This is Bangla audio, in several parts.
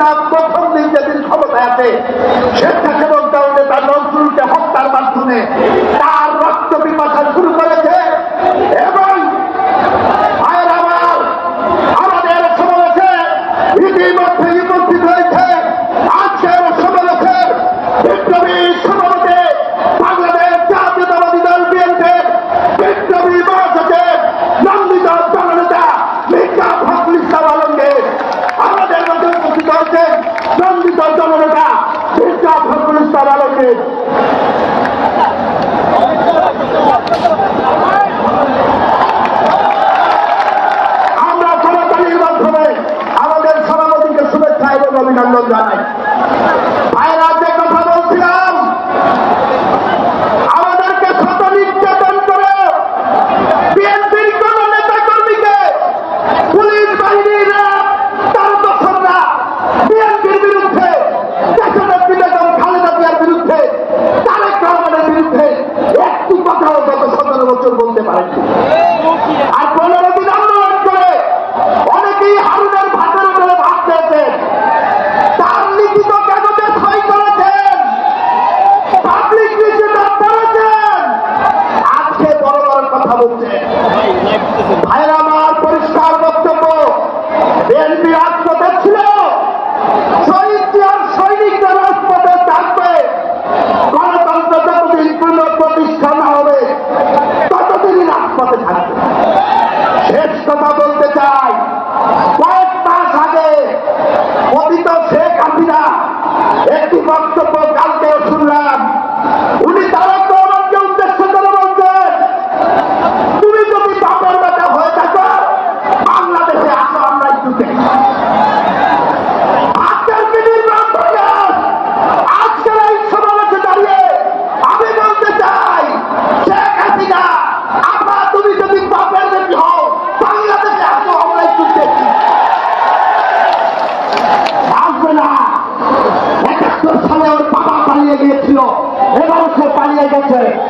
শাহ প্রথম দিন যেদিন ক্ষমতায় আছে শেখ হাসিনা বলতে তার নজরুলকে হত্যার মাধ্যমে তার মির্জা ফখরুল ইসলাম আলমগীর আমরা সমাতালির মাধ্যমে আমাদের সভাপতিকে শুভেচ্ছা এবং অভিনন্দন জানাই। আছে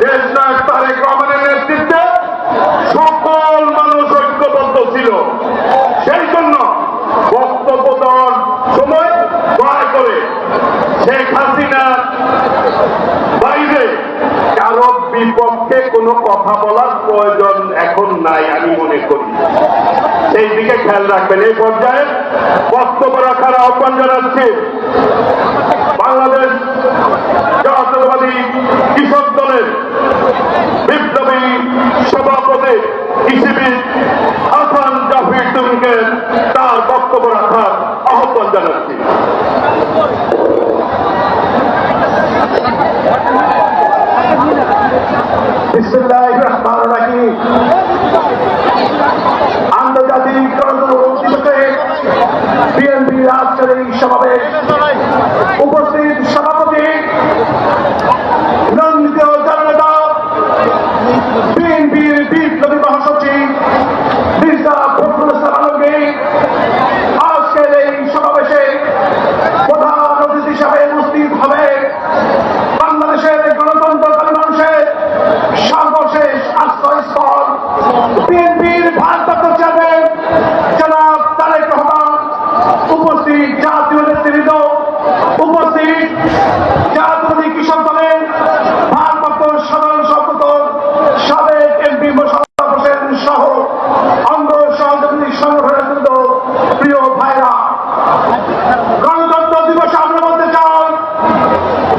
দেশনাথ তারেক রহমানের কথা বলার প্রয়োজন এখন নাই আমি মনে করি। সেই দিকে খেয়াল রাখবেন। এই পর্যায়ে বক্তব্য রাখার আহ্বান জানাচ্ছি। বাংলাদেশ জাতীয়তাবাদী কৃষক দলের বিপ্লবী সভাপতি কৃষিবিদ হাসান জাফির তার বক্তব্য রাখার আহ্বান জানাচ্ছি।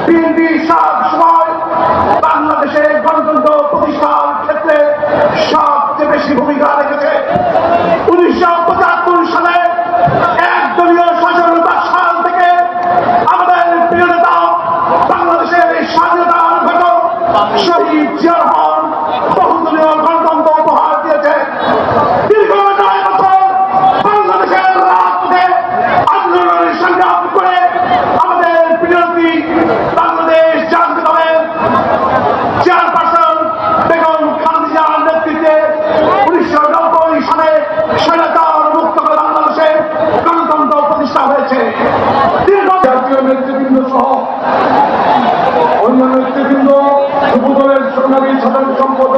বিএনপি সব সময়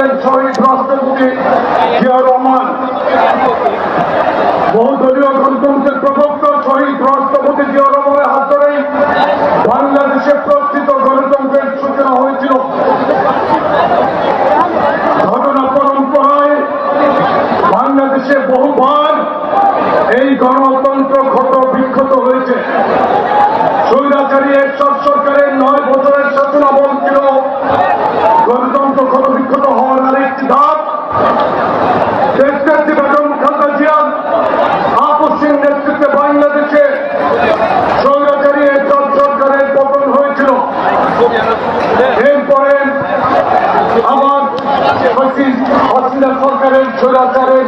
সাথ শহীদ রাষ্ট্রের রাষ্ট্রপতি জিয়া রহমান। বহুদলীয় গণতন্ত্রের প্রবক্তা শহীদ রাষ্ট্রপতি জিয়া রহমানের হাত ধরেই বাংলাদেশে প্রকৃত গণতন্ত্রের সূচনা হয়েছিল ঘটনা পরম্পরায় বাংলাদেশে বহুবার এই গণতন্ত্র ক্ষত বিক্ষত হয়েছে স্বৈরাচারী এরশাদ সরকারের নয় বছরের শাসনামল ছিল গণতন্ত্র ক্ষত বিক্ষত হওয়ার আরেকটি ধাপ দেশনেত্রী বেগম খালেদা জিয়া আপসীন নেতৃত্বে বাংলাদেশে স্বৈরাচারী এরশাদ সরকারের পতন হয়েছিল এরপরে আবার হাসিন- হাসিনা সরকারের স্বৈরাচারের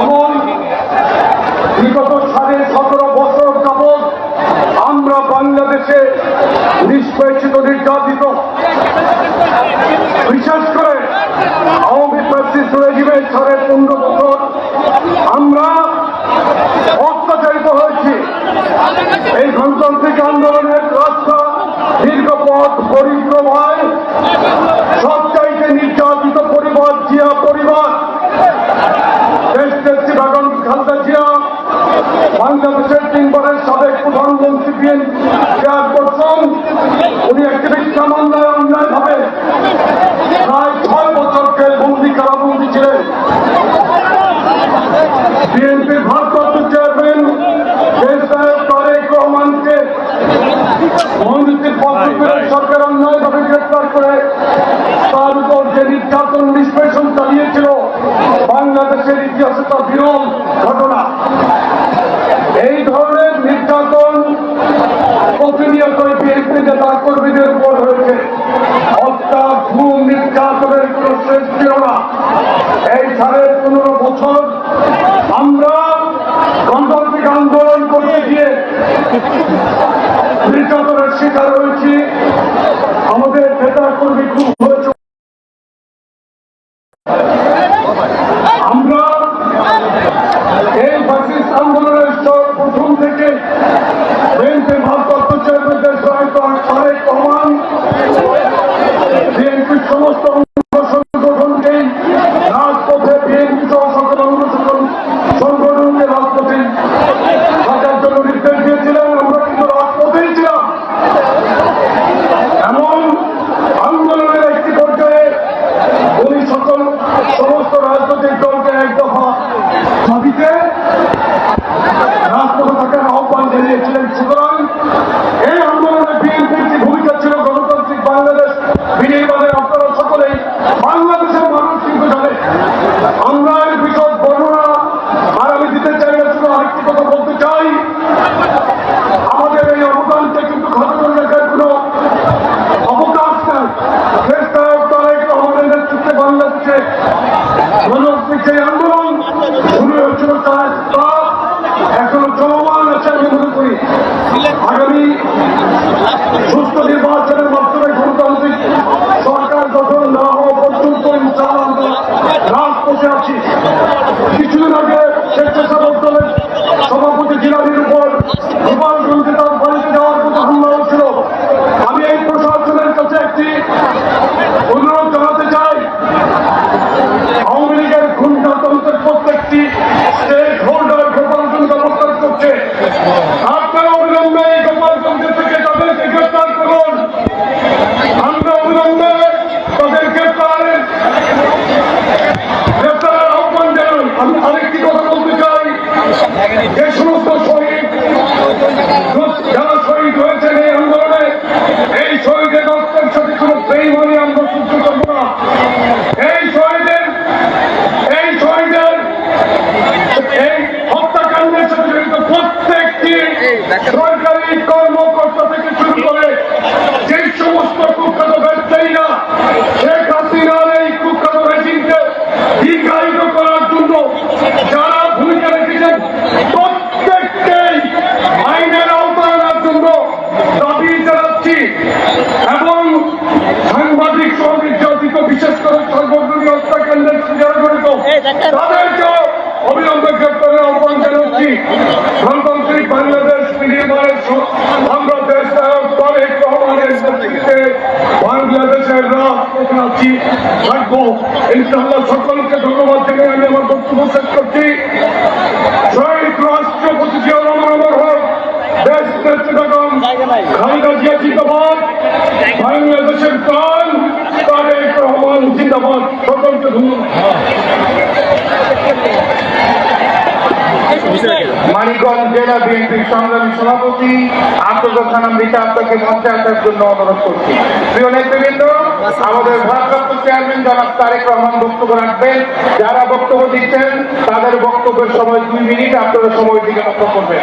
আমল, বিগত সাড়ে সতেরো বছর যাবৎ আমরা বাংলাদেশে নিষ্পেষিত, নির্যাতিত। বিশেষ করে আওয়ামী প্রার্থিত রেজিমের সাড়ে পনেরো বছর আমরা অত্যাচারিত হয়েছি। এই গণতান্ত্রিক আন্দোলনের রাস্তা দীর্ঘ পথ পরিক্রমায় সবচাইতে নির্যাতিত পরিবার জিয়া পরিবার দেশ নেত্রী বেগম খালেদা জিয়া, বাংলাদেশের তিনবারের সাবেক প্রধানমন্ত্রী বিএন চেয়ারপারসন, উনি একটি মামলায় অন্যায় ভাবে প্রায় ছয় বছর জেলবন্দি কারাবন্দি ছিলেন। বিএনপির ভারপ্রাপ্ত চেয়ারম্যান তারেক রহমানকে মহানীতির পদ্ধতির সরকার অন্যায়ভাবে গ্রেপ্তার করে তার উপর যে নির্যাতন নিষ্পেষণ চালিয়েছিল বাংলাদেশের ইতিহাসে তার বিরল ছিলেন সুতরাং আগামী রাষ্ট্র আছি থাকব ইনশাল্লাহ সকলকে ধন্যবাদ থেকে আমি আমার বক্তব্য শেষ করছি। শহীদ রাষ্ট্রপতি সংগ্রামী সভাপতি আন্তর্জাতিক আপনাকে মঞ্চে আসার জন্য অনুরোধ করছি। প্রিয় নেতৃবৃন্দ আমাদের ভারপ্রাপ্ত চেয়ারম্যান জনাব তারেক রহমান বক্তব্য রাখবেন। যারা বক্তব্য দিচ্ছেন, তাদের বক্তব্যের সময় দুই মিনিট, আপনারা সময় দিকে লক্ষ্য করবেন।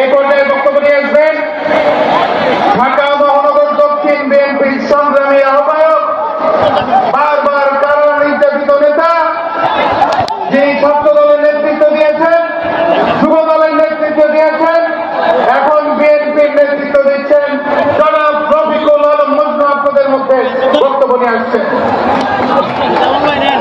এই পর্যায়ে বক্তব্য নিয়ে আসবেন। 走了快点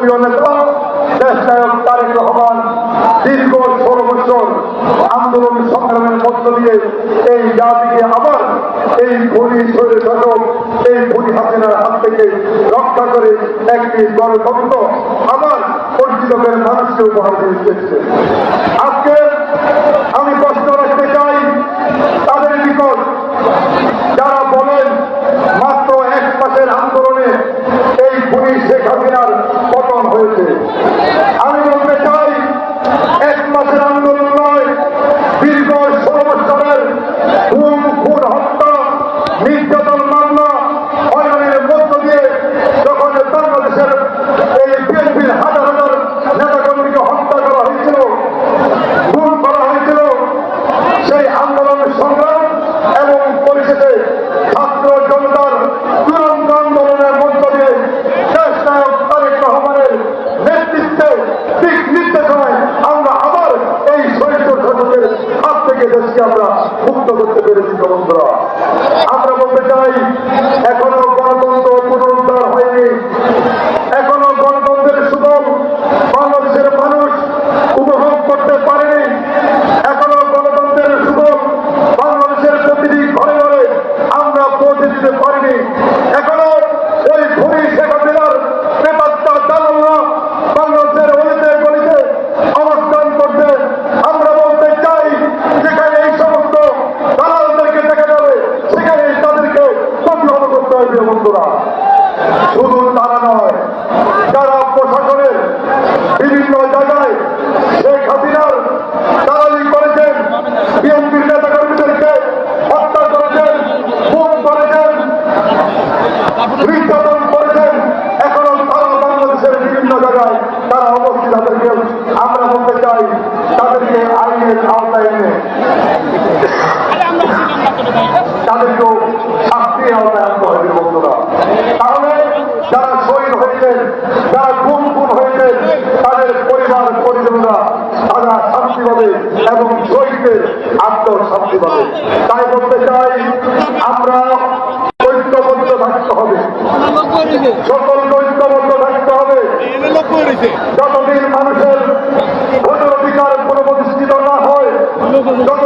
প্রিয় নেতা দেশ তারেক রহমান দীর্ঘ ষোলো বছর আন্দোলন সংগ্রামের মধ্য দিয়ে এই জাতিকে আবার এই ভূমি শাসক এই ভূমি হাসিনার হাত থেকে রক্ষা করে একটি গণতন্ত্র আবার পরিচিতদের মানুষকে আজকে আমি প্রশ্ন রাখতে চাই তাদের নিকট যারা বলেন মাত্র এক মাসের আন্দোলনে এই ভূমি শেখ হাসিনার পতন হয়েছে আমি বলতে চাই এক মাসের আন্দোলন নয় দীর্ঘ ষোলো বছরের খুন খুন হত্যা নির্যাতন মামলা হয়রানির মধ্য দিয়ে যখন বাংলাদেশের এই বিএনপির হাজার হাজার নেতাকর্মীকে হত্যা করা হয়েছিল খুন করা হয়েছিল সেই আন্দোলন সংগ্রাম এবং পরিশেষে ছাত্র জনতার চূড়ান্ত আন্দোলনের মধ্য দিয়ে দেশ নায়ক তারেক রহমানের নেতৃত্বে দিক নির্দেশনায় আমরা আবার এই শহীদ শাসকের হাত থেকে দেশকে আমরা মুক্ত করতে পেরেছি বন্ধুরা। আমরা বলতে চাই এখনও গণতন্ত্র পুনরুদ্ধার হয়নি এখনও গণতন্ত্রের সুযোগ বাংলাদেশের মানুষ উপভোগ করতে পারেনি এখনও গণতন্ত্রের সুযোগ বাংলাদেশের প্রতিটি ঘরে ঘরে আমরা পৌঁছে দিতে পারিনি এখনও ওই ভূমি শেখ হাসিনার নেতাত্তা দালালরা বাংলাদেশের অলিতে গলিতে অবস্থান করছে আমরা বলতে চাই যেখানে এই সমস্ত দালালদেরকে দেখা যাবে সেখানে তাদেরকে প্রতিহত করতে হবে বন্ধুরা শুধু তারা নয় যারা প্রশাসনের বিভিন্ন জায়গায় শেখ হাসিনার দালালি করেছেন বিএনপির নেতা কর্মীদেরকে হত্যা করেছেন খুন করেছেন নির্যাতন করেছেন এখনও তারা বাংলাদেশের বিভিন্ন জায়গায় তারা অবস্থিত তাদেরকে আমরা বলতে চাই তাদেরকে আইনের আওতায় এনে তাদেরকেও শাস্তির আওতায় আনতে হবে বন্ধুরা তাহলে যারা শহীদ হয়েছেন, যারা খুন খুন হয়েছেন, তাদের পরিবার, পরিজনরা তারা শান্তি পাবে এবং শহীদদের আত্মশান্তি পাবে। তাই বলতে চাই, আমরা ঐক্যবদ্ধ থাকতে হবে। সকলকে ঐক্যবদ্ধ থাকতে হবে। go, go, go.